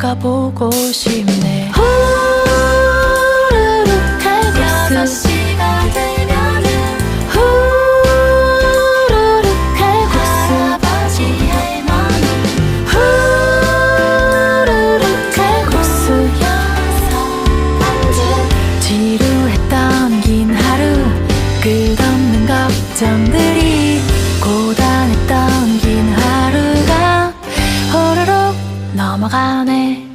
먹고 싶네. 후루룩 칼국수 시가 되면은 후루룩 칼국수 할아버지 할머니 후루룩 칼국수 여섯 안주 지루했던 긴 하루 끝없는 걱정들이 넘어가네.